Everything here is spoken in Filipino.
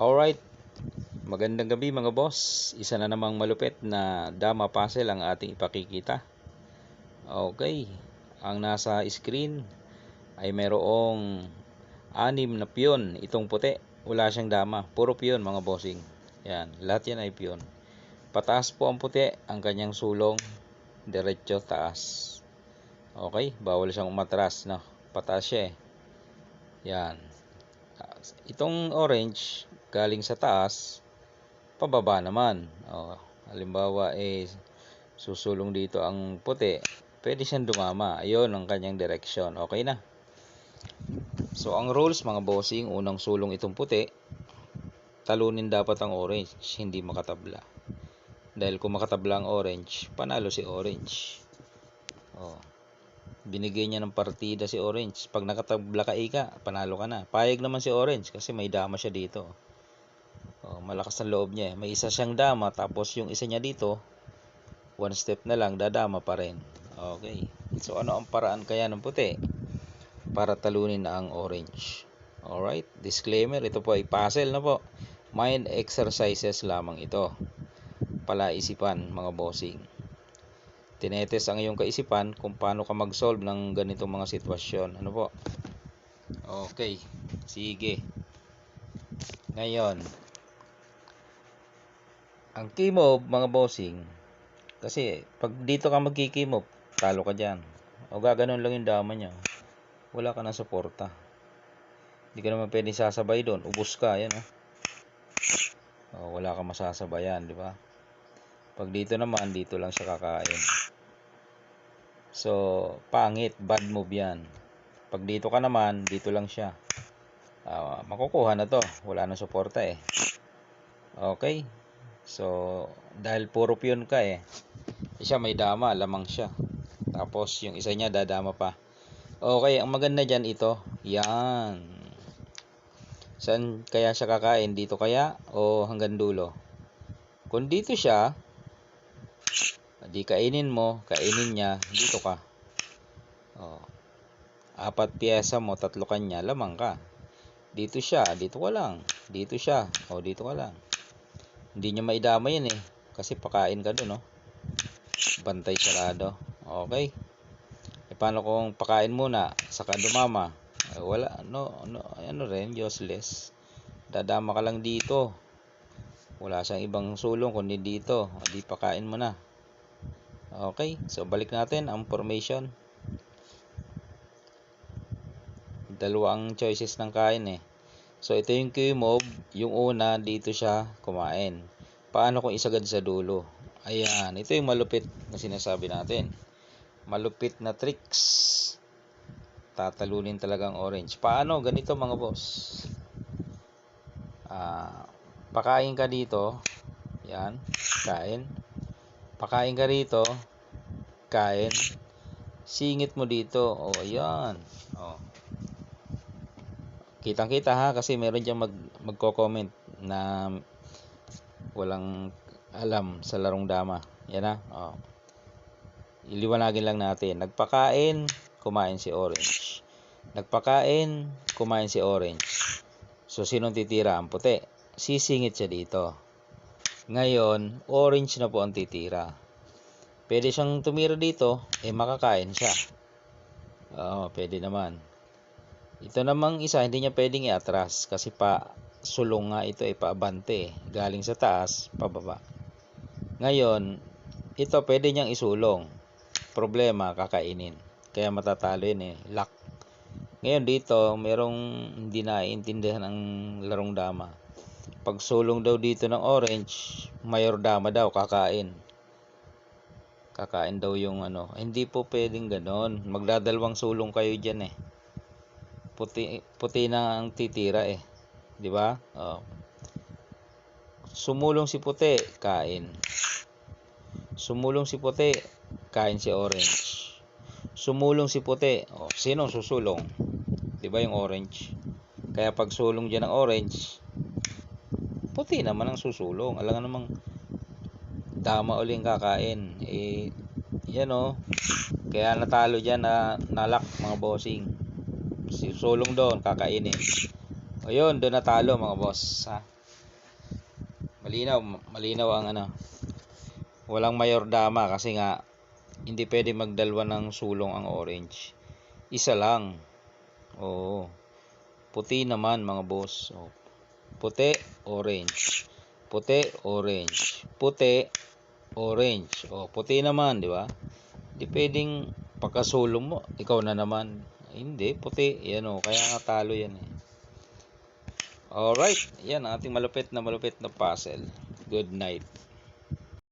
Alright, magandang gabi mga boss. Isa na namang malupit na dama puzzle ang ating ipakikita. Okay, ang nasa screen ay mayroong anim na piyon. Itong puti, wala siyang dama. Puro piyon mga bossing. Yan, lahat yan ay piyon. Pataas po ang puti, ang kanyang sulong, diretso taas. Okay, bawal siyang umatras, no? Pataas siya eh. Yan. Itong orange, galing sa taas, pababa naman. O, halimbawa, eh, susulong dito ang puti, pwede siyang dumama. Ayun ang kanyang direction. Okay na. So, ang rules, mga bossing, unang sulong itong puti, talunin dapat ang orange, hindi makatabla. Dahil kung makatabla ang orange, panalo si orange. Oh. Binigay niya ng partida si Orange. Pag nakatabla ka ika, panalo ka na. Payag naman si Orange kasi may dama siya dito. Oh, malakas ang loob niya. eh. May isa siyang dama tapos yung isa niya dito, one step na lang, dadama pa rin. Okay. So ano ang paraan kaya ng puti? Para talunin ang orange. Alright. Disclaimer, ito po ay puzzle na po. Mind exercises lamang ito. Palaisipan mga bossing tinetes ang iyong kaisipan kung paano ka mag-solve ng ganitong mga sitwasyon. Ano po? Okay. Sige. Ngayon, ang move, mga bossing, kasi pag dito ka magki-key move, talo ka dyan. O gaganon lang yung dama niya. Wala ka na suporta. Hindi ka naman pwede sasabay doon. Ubus ka, yan oh. O, wala ka masasabayan, di ba? Pag dito naman, dito lang siya kakain. So, pangit, bad move yan. Pag dito ka naman, dito lang siya. Ah, makukuha na to. Wala na suporta eh. Okay. So, dahil puro piyon ka eh. Siya may dama, lamang siya. Tapos, yung isa niya dadama pa. Okay, ang maganda dyan ito. Yan. Saan kaya siya kakain? Dito kaya? O hanggang dulo? Kung dito siya, di kainin mo, kainin niya, dito ka. Oh. Apat piyesa mo, tatlo kanya, lamang ka. Dito siya, dito ka lang. Dito siya, o dito ka lang. Hindi niya maidama yan eh. Kasi pakain ka doon, no? Bantay sarado. Okay. E paano kung pakain muna, saka dumama? Eh, wala, no, no, ano rin, useless. Dadama ka lang dito. Wala siyang ibang sulong kundi dito. O, di pakain mo na. Okay, so balik natin ang formation. Dalawa ang choices ng kain eh. So ito yung Q move, yung una dito siya kumain. Paano kung isagad sa dulo? Ayan, ito yung malupit na sinasabi natin. Malupit na tricks. Tatalunin talagang orange. Paano? Ganito mga boss. Ah, pakain ka dito. Yan, kain. Pakain ka rito. Kain. Singit mo dito. O, oh, ayan. O. Kitang-kita ha kasi meron diyang mag magko-comment na walang alam sa larong dama. Yan ha. O. Iliwanagin lang natin. Nagpakain, kumain si orange. Nagpakain, kumain si orange. So, sinong titira? Ang puti. Sisingit siya dito. Ngayon, orange na po ang titira. Pwede siyang tumira dito, eh makakain siya. Oo, pwede naman. Ito namang isa, hindi niya pwedeng iatras kasi pa sulong nga ito ay paabante. Galing sa taas, pababa. Ngayon, ito pwede niyang isulong. Problema, kakainin. Kaya matatalo yun eh, lock. Ngayon dito, merong hindi naiintindihan ang larong dama. Pag sulong daw dito ng orange, mayor dama daw, kakain. Kakain daw yung ano. Hindi po pwedeng ganon. Magdadalawang sulong kayo dyan eh. Puti, puti na ang titira eh. Di ba? Oh. Sumulong si puti, kain. Sumulong si puti, kain si orange. Sumulong si puti, oh, sinong susulong? Di ba yung orange? Kaya pag sulong dyan ng orange, puti naman ang susulong. Alam nga namang dama uling kakain. Eh, yan o. Kaya natalo dyan na nalak mga bossing. Si sulong doon, kakainin. O yun, doon natalo mga boss. Ha? Malinaw, malinaw ang ano. Walang mayor dama kasi nga hindi pwede magdalwa ng sulong ang orange. Isa lang. Oo. Puti naman mga boss. Oh. Puti, orange. Puti, orange. Puti, orange. Oh, puti naman, di ba? Hindi pwedeng pagkasulong mo, ikaw na naman. Hindi, puti. Yan o, kaya nga talo yan eh. Alright, yan ang ating malupit na malupit na puzzle. Good night.